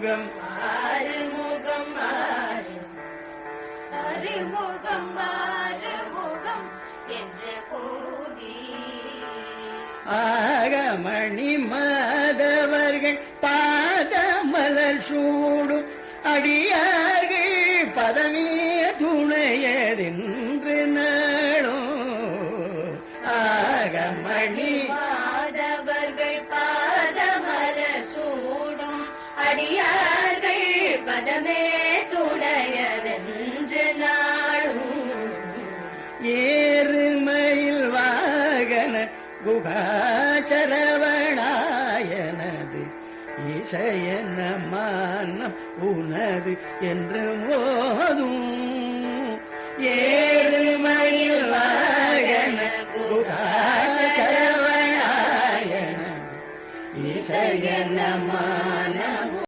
ஆறுமுகம் ஆறு அறுமுகம் ஆறுமுகம் என்று கூறி ஆகமணி மாதவர்கள் பாதமலர் சூடும் அடியார்கள் பதமே துணையதென்று நாளும். ஆகமணி மாதவர்கள் அடியார்கள் பதமே துடையதென்று நாளும். ஏறுமயில் வாகன குகாச்சரவணாயனது இசையன மானம் உனது என்று போதும் ஏறுமயில் வாகன குகாச்சரவணாயனது இசையன மானம்